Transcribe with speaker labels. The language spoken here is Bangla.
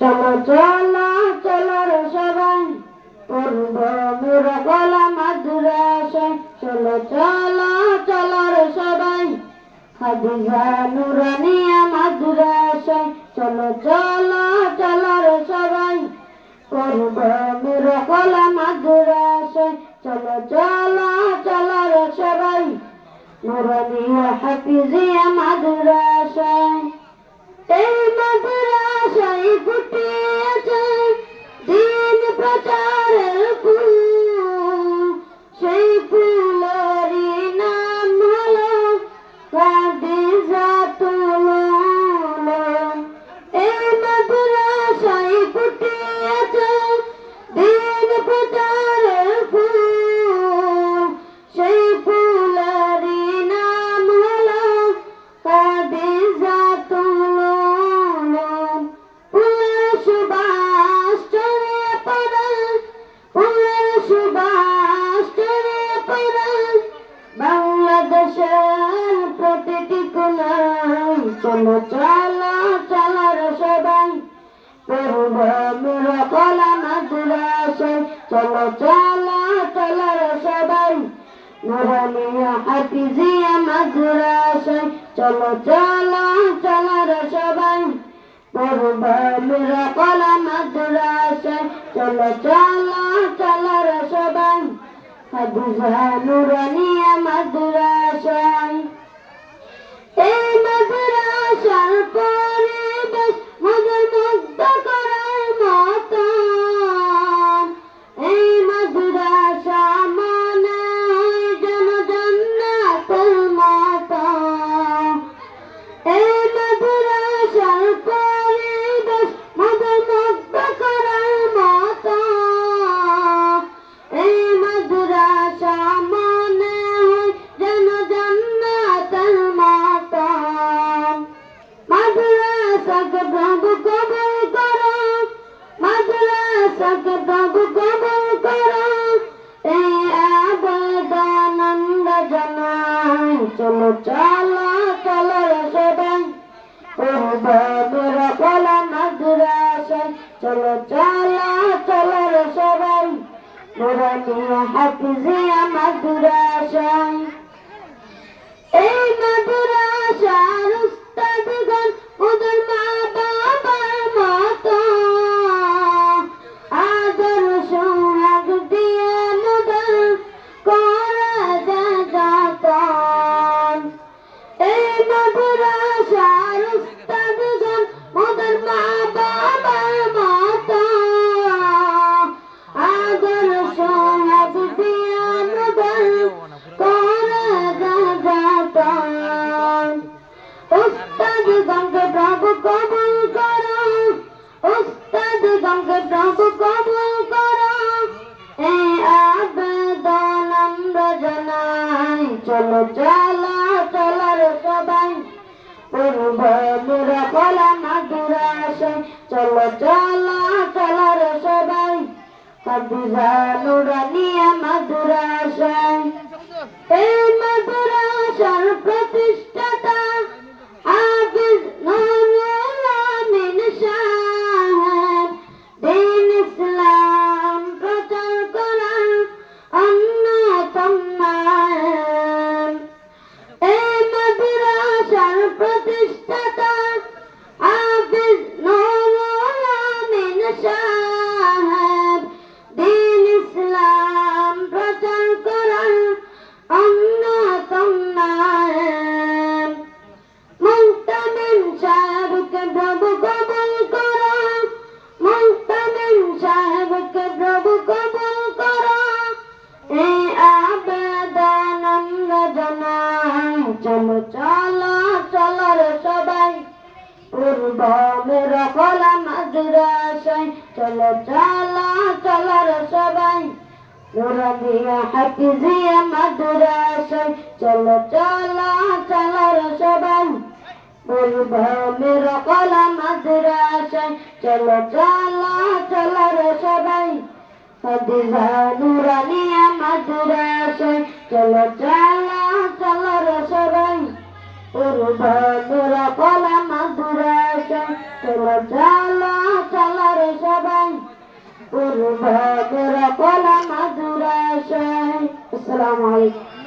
Speaker 1: চলো চলো চলো রে সবাই। পূর্ব মিরকলা মাদ্রাসায় চলো চলো চলো সবাই। হাদিজা নুরানিয়া হাফিজিয়া মাদ্রাসায় পূর্ব মিরকলা মাদ্রাসায় চলো চলো চলো রে সবাই নুরানিয়া হাফিজিয়া মাদ্রাসায় চলো চলো চলো রে সবাই পূর্ব মিরকলা মাদ্রাসায় চলো চলো চলো রে সবাই হাদিজা নুরানিয়া মাদ্রাসায় মাদ্রাসাকে প্রভু কবুল করো। মাদ্রাসাকে প্রভু কবুল করো। এই আবেদন আমরা জানাই, চলো চলো চলো চলো চলো চলো সবাই নুরানিয়া হাফিজিয়া এই মাদ্রাসার কবুল করো। উস্তাদ প্রভু কবুল জানাই। চলো চলো চলো রে সবাই। পূর্ব মিরকলা মাদ্রাসায় চলো চলো চলো রে সবাই। হাদিজা নুরানিয়া মাদ্রাসায় এই মাদ্রাসার মিরকলা চলো চলো চলো সবাই। নুরানিয়া হাফিজিয়া মাদ্রাসায়। চলো চলো চলো সবাই। পূর্ব মিরকলা মাদ্রাসায়। চলো চলো চলো রে সবাই। হাদিজা নুরানিয়া মাদ্রাসায়। চলো চলো চলো রে সবাই। পূর্বদুর কলা মাধুরাশয় চলো চলো পূর্বদুর কলা মাধুরাশয় আসসালামু আলাইকুম।